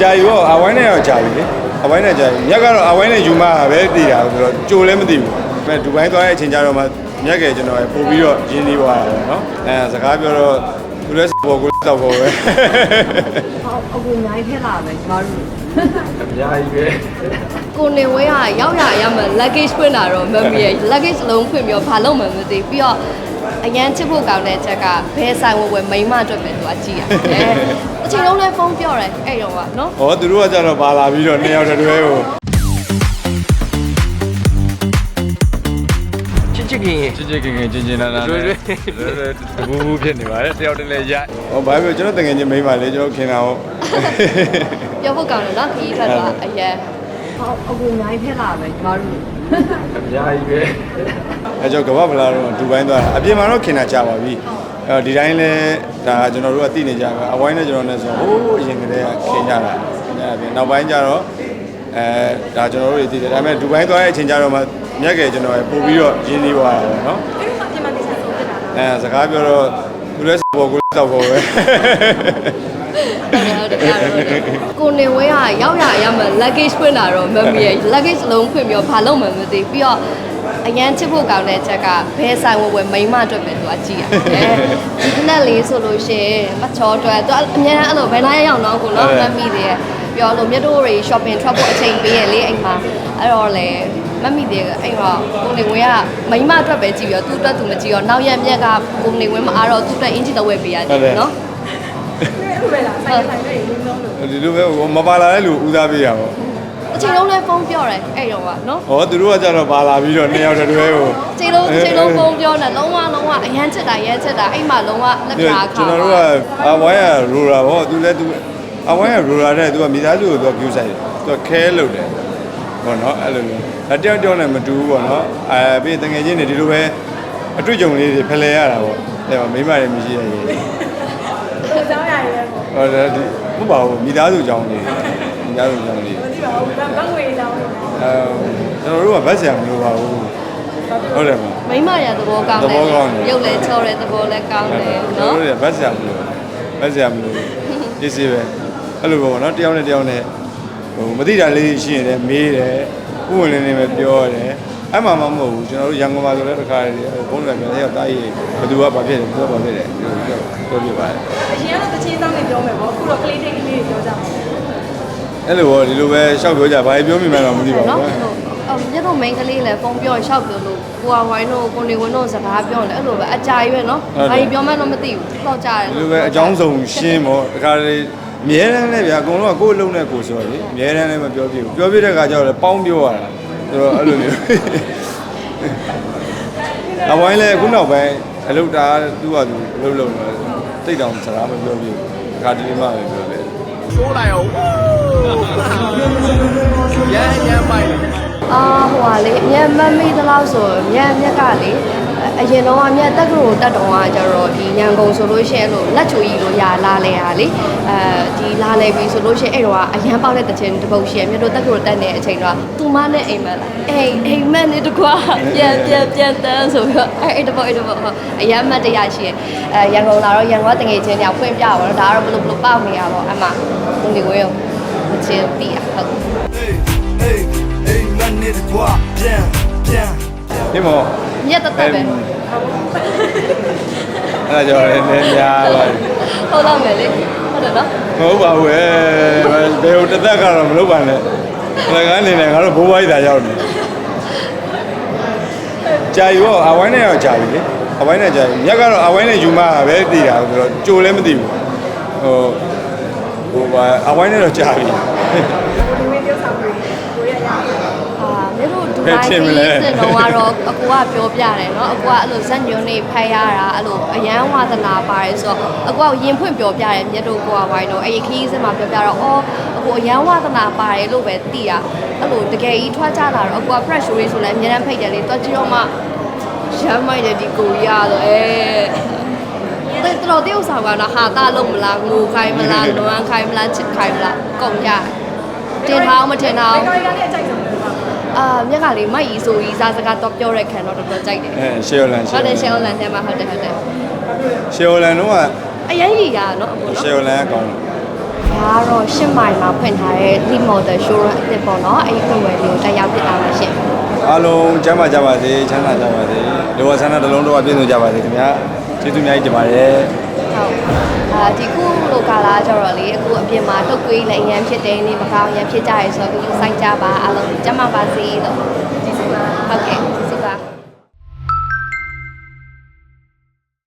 ကြာယူတော့အဝိုင်းနဲ့တော့ကြာပြီလေအဝိုင်းနဲ့ကြာပြီမြက်ကတော့အဝိုင်းနဲ့ယူမတာပဲတည်တာဆိုတော့ကြိုလည်းမသိဘူးအဲဒူဘိုင်းသွားတဲ့အချိန်ကျတော့မှမြက်ကကျွန်တော်ပို့ပြီးတော့ရင်းနှီးသွားတာပေါ့နော်အဲစကားပြောတော့သူလည်းဘောကိုစောက်ဘောပဲဟောအကူအများကြီးထက်လာပဲကျမတို့အများကြီးပဲကိုနေဝဲကရောက်ရရမှ luggage ဖွင့်လာတော့မမီရဲ့ luggage လုံးဖွင့်ပြီးတော့ဘာလုပ်မှမသိပြီးတော့ အရန်ချစ်ဖို့ကောင်းတဲ့ချက်ကဘဲဆိုင်ဝဲဝဲမိန်းမအတွက်ပဲသူကကြည့်ရတယ်အချိန်လုံးလဲဖုန်းပြောတယ်အဲ့တော့ကနော်ဟောသူတို့ကကြတော့ပါလာပြီးတော့နှစ်ယောက်တည်းတွဲကိုချစ်ချစ်ခင်ခင်ချစ်ချစ်ခင်ခင်ချင်းချင်းနာနာလွယ်လွယ်တဘူးဘူးဖြစ်နေပါတယ်တယောက်တည်းလည်းရဟောဘာဖြစ်ကျွန်တော်တငယ်ချင်းမိန်းမလေးကျွန်တော်ခင်တာဟောပြောဖို့ကောင်းတယ်နော်ခီးထွက်သွားအရန်ဟော အကူအများကြီးထက်လာပဲကျမတို့အများကြီးပဲအဲကြောင့်ကမ္ဘာဖလားတော့ဒူဘိုင်းသွားတာအပြင်မှာတော့ခင်တာကြာပါပြီအဲဒီတိုင်းလဲဒါကျွန်တော်တို့ကသိနေကြတာအဝိုင်းနဲ့ကျွန်တော်နဲ့ဆိုဟိုးအရင်ကတည်းကခင်ကြတာအဲအပြင်နောက်ပိုင်းကျတော့အဲဒါကျွန်တော်တို့တွေသိတယ်ဒါပေမဲ့ဒူဘိုင်းသွားတဲ့အချိန်ကျတော့မှမြက်ကကျွန်တော်ပို့ပြီးတော့ရင်းနှီးသွားတာပေါ့နော်အဲစကားပြောတော့သူလည်းဘောကိုစောက်ဘောပဲဟုတ်တယ်ဟုတ်တယ်ကို နေဝဲကရောက်ရရမှ luggage ဖွင့်လာတော့မမီရဲ့ luggage လုံးဖွင့်ပြီးတော့ဘာလုပ်မှမသိပြီးတော့အရန်ချစ်ဖို့ကောင်းတဲ့ချက်ကဘဲဆိုင်ဝဲဝဲမိန်းမအတွက်ပဲသူကကြည့်ရတယ်ဒီကနေ့လေးဆိုလို့ရှိရင်မချောအတွက်သူအများအားအဲ့လိုဘယ်နားရောက်တော့ကိုနော်မမီတဲ့ပြောလို့မြတ်တို့တွေ shopping ထွက်ဖို့အချိန်ပေးရလေအိမ်မှာအဲ့တော့လေမမီတဲ့အဲ့တော့ကိုနေဝဲကမိန်းမအတွက်ပဲကြည့်ပြီးတော့သူ့အတွက်သူမကြည့်တော့နောက်ရက်မြက်ကကိုနေဝဲမအားတော့သူ့အတွက်အင်ဂျီတော့ဝယ်ပေးရတယ်နော် ခုပဲလားဆိုင်ဆိုင်တွေလုံးလုံးလို့ဒီလိုပဲဟိုမပါလာတဲ့လူဦးစားပေးရပါဘူးအချိန်လုံးလည်းဖုန်းပြောတယ်အဲ့တော့ကနော်ဟောသူတို့ကကြတော့ပါလာပြီးတော့နှစ်ယောက်တည်းတည်းကိုအချိန်လုံးအချိန်လုံးဖုန်းပြောနေလုံးဝလုံးဝအရန်ချက်တာရန်ချက်တာအဲ့မှာလုံးဝလက်ခါခါကျွန်တော်တို့ကအဝိုင်းရရူရာဟောသူလည်းသူအဝိုင်းရရူရာတဲ့သူကမိသားစုကိုသူက view ဆိုင်တယ်သူကခဲလုပ်တယ်ဘောနော်အဲ့လိုမျိုးအတယောက်တယောက်နဲ့မတူဘူးပေါ့နော်အဲပြီးတငယ်ချင်းတွေဒီလိုပဲအတွေ့အကြုံလေးတွေဖလှယ်ရတာပေါ့အဲ့မှာမိမတွေမရှိရရင် ဟိုဒီမဟုတ်ပါဘူးမိသားစုကြောင်းနေမိသားစုကြောင်းနေမသိပါဘူးဘတ်ငွေကြောင်းအဲကျွန်တော်တို့ကဘတ်ဆရာမလိုပါဘူးဟုတ်တယ်မမိမရသဘောကောင်းတယ်ရုပ်လည်းချော်တယ်သဘောလည်းကောင်းတယ်နော်တို့ကဘတ်ဆရာမလိုဘတ်ဆရာမလိုအေးစေးပဲအဲ့လိုပဲပေါ့နော်တယောက်နဲ့တယောက်နဲ့ဟိုမသိတာလေးရှိရင်လည်းမေးတယ်ဥဝင်လင်းလင်းပဲပြောရတယ် အဲ့မှမမဟုတ်ဘူးကျွန်တော်တို့ရန်ကုန်မှာဆိုလည်းတစ်ခါတည်းဘုန်းတော်ပြန်ရောက်တာကြီးဘယ်သူကဘာဖြစ်တယ်ဘယ်သူကဘာဖြစ်တယ်ပြောပြောပြပါတယ်အရင်ကတော့တချင်းတောင်းနေပြောမယ်ပေါ့အခုတော့ clay take လေးပြောကြပါဦးအဲ့လိုပေါ့ဒီလိုပဲရှောက်ပြောကြဘာပြောမိမှန်းတော့မသိပါနော်ဘူးအော်မြတ်တို့ main ကလေးလဲဖုန်းပြောရှောက်ပြောလို့ကိုကဝိုင်းတို့ကိုနေဝင်းတို့စကားပြောတယ်အဲ့လိုပဲအကြာကြီးပဲနော်ဘာကြီးပြောမှန်းတော့မသိဘူးတော့ကြာတယ်ဒီလိုပဲအကြောင်းစုံရှင်းပေါ့တခါတည်းအမြဲတမ်းလည်းဗျာအကုန်လုံးကကိုယ့်အလုံးနဲ့ကိုယ်ဆိုတော့လေအမြဲတမ်းလည်းမပြောပြဘူးပြောပြတဲ့ခါကျတော့လည်းပေါင်းပြောရတာ ဆိုတော့အဲ့လိုမျိုးအဝိုင်းလည်းအခုနောက်ပိုင်းအလုပ်တာသူ့ဟာသူအလုပ်လုပ်နေတယ်တိတ်တောင်စကားမပြောပြဘူးတခါတလေမှပဲပြောတယ်ဆိုးလိုက်အောင်ရမ်းရမ်းပိုက်တယ်အာဟိုဟာလေမြတ်မမေးသလောက်ဆိုမြတ်မြတ်ကလေ အရင်တော့မြတ်တက်ကရိုတက်တော်ကကျတော့ဒီရန်ကုန်ဆိုလို့ရှိရင်လို့လက်ချူကြီးလို့ရာလာလဲဟာလေအဲဒီလာလဲပြီဆိုလို့ရှိရင်အဲ့တော့အရန်ပေါက်တဲ့တချင်တစ်ပုတ်ရှိရမြတ်တို့တက်ကရိုတက်နေတဲ့အချိန်တော့သူမနဲ့အိမ်မက်လာအိမ်အိမ်မက်နေတကွာပြန်ပြန်ပြန်တန်းဆိုပြီးတော့အဲ့အဲ့တစ်ပုတ်အဲ့တစ်ပုတ်ဟုတ်အရန်မတ်တရားရှိရအဲရန်ကုန်လာတော့ရန်ကုန်ကတငယ်ချင်းညဖွင့်ပြပါတော့ဒါကတော့ဘလို့ဘလို့ပေါက်နေရပါတော့အမကိုနေဝဲရောမချင်တီးရဟုတ် Hey, hey, man, need to go out. Bien, bien. ဒီမော မြတ်တသက်ပဲအဲ့ဒါကြောင့်လည်းနည်းများပါဟုတ်တော့မယ်လေဟုတ်တယ်နော်မဟုတ်ပါဘူးအဲဘယ်ဟိုတစ်သက်ကတော့မလုပ်ပါနဲ့လကန်းနေနေငါတို့ဘိုးဘွားကြီးသာရောက်နေကြာယူတော့အဝိုင်းနဲ့တော့ကြာပြီလေအဝိုင်းနဲ့ကြာပြီမြက်ကတော့အဝိုင်းနဲ့ယူမတာပဲတည်တာဆိုတော့ကြိုလည်းမသိဘူးဟိုဟိုပါအဝိုင်းနဲ့တော့ကြာပြီဒီဝင်းပြောဆောင်ပြီးကိုရရ အာမြေတို့ဒူဘိုင်းကြီးစင်တော့ကတော့အကူကပြောပြတယ်နော်အကူကအဲ့လိုဇက်ညွန်းနေဖိုက်ရတာအဲ့လိုအယမ်းဝါသနာပါတယ်ဆိုတော့အကူကရင်ဖွင့်ပြောပြတယ်မြတ်တို့ကိုကဝိုင်းတော့အဲ့ဒီခီးစင်မှာပြောပြတော့အော်အကူအယမ်းဝါသနာပါတယ်လို့ပဲသိတာအဲ့လိုတကယ်ကြီးထွက်ကြလာတော့အကူက fresh story ဆိုလည်းအများတန်းဖိတ်တယ်လေတွက်ကြည့်တော့မှရမ်းမိုက်တယ်ဒီကိုရီးယားဆိုအဲတော်တော်တယောက်ဆောင်ကတော့ဟာတာလုံးမလားငိုခိုင်းမလားလွမ်းခိုင်းမလားချစ်ခိုင်းမလားကုန်ရတင်ထားအောင်မတင်ထားအောင်ကိုရလည်းအကြိုက်ဆုံးပဲပါ အာမြက်ကလေးမိုက်ကြီးဆိုကြီးစားစကားတော့ပြောတဲ့ခံတော့တော်တော်ကြိုက်တယ်အဲရှေယလန်ဟုတ်တယ်ရှယ်လန်ထဲမှာဟုတ်တယ်ဟုတ်တယ်ရှေယလန်တော့အရင်ကြီးရနော်အခုနော်ရှေယလန်ကကောင်းတယ် ဒါကတော့ရှစ်မိုင်မှာဖွင့်ထားတဲ့ lead model showroom အသစ်ပေါ့နော်အဲ့ဒီဖွင့်ပွဲလေးကိုတက်ရောက်ဖြစ်တာပါရှင် အားလုံးကျမ်းမာကြပါစေချမ်းသာကြပါစေလောကဆန္ဒတစ်လုံးတော့ပြည့်စုံကြပါစေခင်ဗျာကျေးဇူးအများကြီးတင်ပါတယ်ဟုတ်အာဒီခုလိုကာလာကြတော့လေအခုအပြင်မှာတုတ်ကွေးလည်းအရန်ဖြစ်တယ်နေမကောင်းရန်ဖြစ်ကြရဲဆိုတော့အခုစိုက်ကြပါအားလုံးကျန်းမာပါစေလို့ကျေးဇူးပါဟုတ်ကဲ့